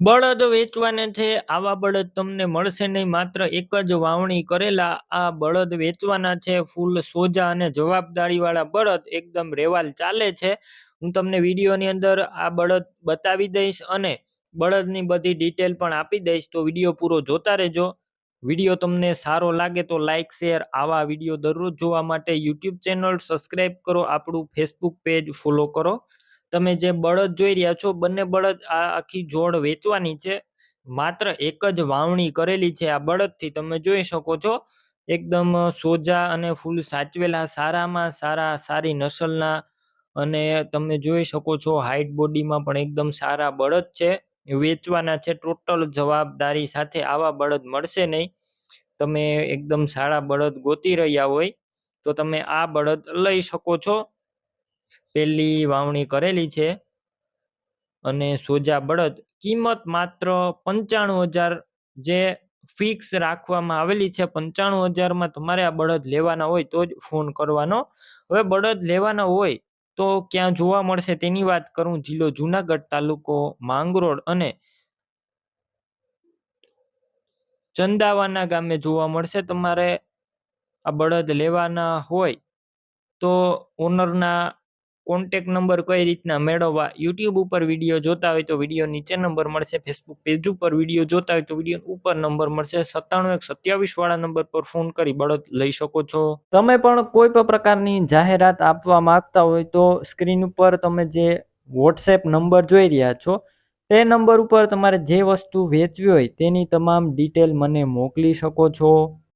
બળદ વેચવાના છે, આવા બળદ તમને મળશે નહીં. માત્ર એક જ વાવણી કરેલા આ બળદ વેચવાના છે. ફૂલ સોજા અને જવાબદારીવાળા બળદ એકદમ રેવાલ ચાલે છે. હું તમને વિડીયોની અંદર આ બળદ બતાવી દઈશ અને બળદની બધી ડિટેલ પણ આપી દઈશ. તો વીડિયો પૂરો જોતા રહેજો. વીડિયો તમને સારો લાગે તો લાઇક શેર, આવા વીડિયો દરરોજ જોવા માટે યુટ્યુબ ચેનલ સબસ્ક્રાઈબ કરો. આપણું ફેસબુક પેજ ફોલો કરો. તમે જે બળદ જોઈ રહ્યા છો, બંને બળદ આ આખી જોડ વેચવાની છે. માત્ર એક જ વાવણી કરેલી છે આ બળદથી. તમે જોઈ શકો છો, એકદમ સોજા અને ફૂલ સાચવેલા, સારામાં સારા, સારી નસલના અને તમે જોઈ શકો છો, હાઈટ બોડીમાં પણ એકદમ સારા બળદ છે. વેચવાના છે, ટોટલ જવાબદારી સાથે આવા બળદ મળશે નહીં. તમે એકદમ સારા બળદ ગોતી રહ્યા હોય, તો તમે આ બળદ લઈ શકો છો. પહેલી વાવણી કરેલી છે અને સોજા બળદ કિંમત માત્ર પંચાણું હજાર જે ફિક્સ રાખવામાં આવેલી છે પંચાણું હજારમાં તમારે આ બળદ લેવાના હોય તો જ ફોન કરવાનો. હવે બળદ લેવાના હોય તો ક્યાં જોવા મળશે તેની વાત કરું જિલ્લો જુનાગઢ તાલુકો માંગરોળ અને ચંદાવાના ગામે જોવા મળશે તમારે આ બળદ લેવાના હોય તો ઓનરના કોન્ટેક નંબર કઈ રીતના મેળવવા યુટ્યુબ ઉપર વીડિયો જોતા હોય તો વીડિયો નીચે નંબર મળશે ફેસબુક પેજ ઉપર વીડિયો જોતા હોય તો વીડિયો ઉપર નંબર મળશે. સત્તાણું એક સત્યાવીસ વાળા નંબર પર ફોન કરી બળદ લઈ શકો છો. તમે પણ કોઈ પણ પ્રકારની જાહેરાત આપવા માંગતા હોય તો સ્ક્રીન ઉપર તમે જે વોટ્સએપ નંબર જોઈ રહ્યા છો, તે નંબર ઉપર તમારે જે વસ્તુ વેચવી હોય તેની તમામ ડિટેલ મને મોકલી શકો છો.